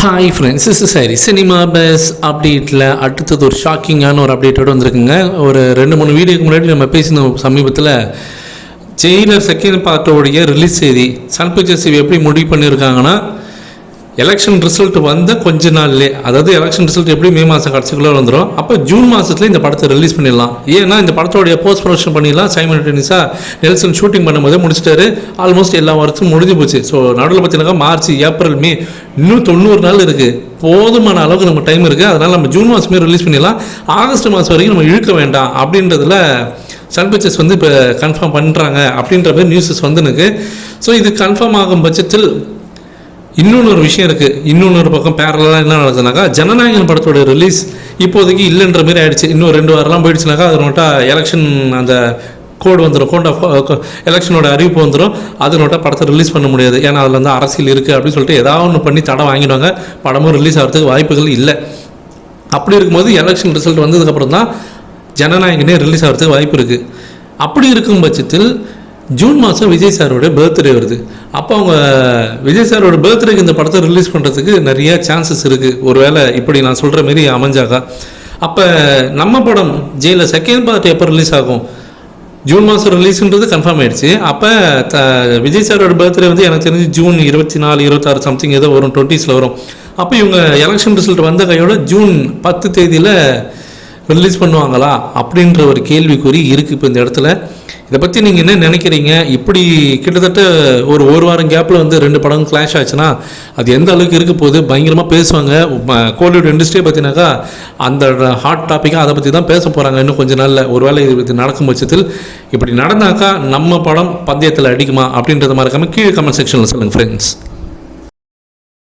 Hi friends இஸ் சரி cinema buzz அப்டேட்டில் அடுத்தது ஒரு ஷாக்கிங்கான ஒரு அப்டேட்டோடு வந்திருக்குங்க. ஒரு ரெண்டு மூணு வீடியோக்கு முன்னாடி நம்ம பேசின சமீபத்தில் ஜெயிலர் செகண்ட் பார்ட்டோடைய ரிலீஸ் செய்தி சன் பிக்சர்ஸ் எப்படி முடிவு பண்ணியிருக்காங்கன்னா எலெக்ஷன் ரிசல்ட் வந்த கொஞ்ச நாள்லேயே அதாவது எலெக்ஷன் ரிசல்ட் எப்படி மே மாதம் கடைசிக்குள்ளே வந்துடும் அப்போ ஜூன் மாதத்துல இந்த படத்தை ரிலீஸ் பண்ணிடலாம். ஏன்னா இந்த படத்தோடைய போஸ்ட் ப்ரொடக்ஷன் பண்ணிடலாம். சைமன் டெனிஸா நெல்சன் ஷூட்டிங் பண்ணும்போதே முடிச்சிட்டாரு. ஆல்மோஸ்ட் எல்லா வருஷமும் முடிஞ்சு போச்சு. ஸோ நடுவில் பார்த்தீங்கன்னா மார்ச் ஏப்ரல் மே இன்னும் தொண்ணூறு நாள் இருக்குது போதுமான அளவுக்கு நம்ம டைம் இருக்குது அதனால் நம்ம ஜூன் மாதமே ரிலீஸ் பண்ணிடலாம். ஆகஸ்ட் மாதம் வரைக்கும் நம்ம இழுக்க வேண்டாம். அப்படின்றதுல சன் பிக்சர்ஸ் வந்து இப்போ கன்ஃபார்ம் பண்ணுறாங்க அப்படின்ற மாதிரி நியூஸஸ் வந்துனுக்கு ஸோ இது கன்ஃபார்ம் ஆகும் பட்சத்தில் இன்னொன்று ஒரு விஷயம் இருக்குது இன்னொன்று ஒரு பக்கம் பேரலாக என்ன நடக்குதுனாக்கா ஜனநாயகன் படத்தோட ரிலீஸ் இப்போதைக்கு இல்லைன்ற மாதிரி ஆயிடுச்சு. இன்னும் ரெண்டு வாரம்லாம் போயிடுச்சுனாக்கா அது நோட்டா எலெக்ஷன் அந்த கோடு வந்துடும் கோட் ஆஃப் எலெக்ஷனோட அறிவிப்பு வந்துடும் அது நோட்டா படத்தை ரிலீஸ் பண்ண முடியாது. ஏன்னா அதில் வந்து அரசியல் இருக்குது அப்படின்னு சொல்லிட்டு ஏதாவது ஒன்று பண்ணி தடை வாங்கிடுவாங்க. படமும் ரிலீஸ் ஆகிறதுக்கு வாய்ப்புகள் இல்லை. அப்படி இருக்கும்போது எலெக்ஷன் ரிசல்ட் வந்ததுக்கப்புறம் தான் ஜனநாயகனே ரிலீஸ் ஆகிறதுக்கு வாய்ப்பு இருக்குது அப்படி இருக்கும் பட்சத்தில் ஜூன் மாதம் விஜய் சாரோட பர்த்டே வருது. அப்போ அவங்க விஜய் சாரோட பர்த்டேக்கு இந்த படத்தை ரிலீஸ் பண்ணுறதுக்கு நிறைய சான்சஸ் இருக்குது ஒருவேளை இப்படி நான் சொல்கிற மாரி அமைஞ்சாக்கா. அப்போ நம்ம படம் ஜெயிலில் செகண்ட் பார்ட் எப்போ ரிலீஸ் ஆகும்? ஜூன் மாதம் ரிலீஸ்ன்றது கன்ஃபார்ம் ஆயிடுச்சு. அப்போ த விஜய் சாரோட பர்த்டே வந்து எனக்கு தெரிஞ்சு ஜூன் இருபத்தி நாலு இருபத்தாறு சம்திங் ஏதோ வரும் டுவெண்ட்டிஸில் வரும். அப்போ இவங்க எலெக்ஷன் ரிசல்ட் வந்த கையோட ஜூன் பத்து தேதியில் ரிலீஸ் பண்ணுவாங்களா? அப்படின்ற ஒரு கேள்விக்குறி இருக்குது இப்போ இந்த இடத்துல. இதை பற்றி நீங்கள் என்ன நினைக்கிறீங்க? இப்படி கிட்டத்தட்ட ஒரு ஒரு வாரம் கேப்பில் வந்து ரெண்டு படம் கிளாஷ் ஆச்சுன்னா அது எந்த அளவுக்கு இருக்க போகுது? பயங்கரமாக பேசுவாங்க. கோலிவுட் இண்டஸ்ட்ரியை பற்றினாக்கா அந்த ஹாட் டாப்பிக்காக அதை பற்றி தான் பேச போகிறாங்க இன்னும் கொஞ்சம் நாளில். ஒருவேளை இது இது நடக்கும் பட்சத்தில் இப்படி நடந்தாக்கா நம்ம படம் பந்தயத்தில் அடிக்குமா அப்படின்றத மறக்காமல் கீழே கமெண்ட் செக்ஷனில் சொல்லுங்கள் ஃப்ரெண்ட்ஸ்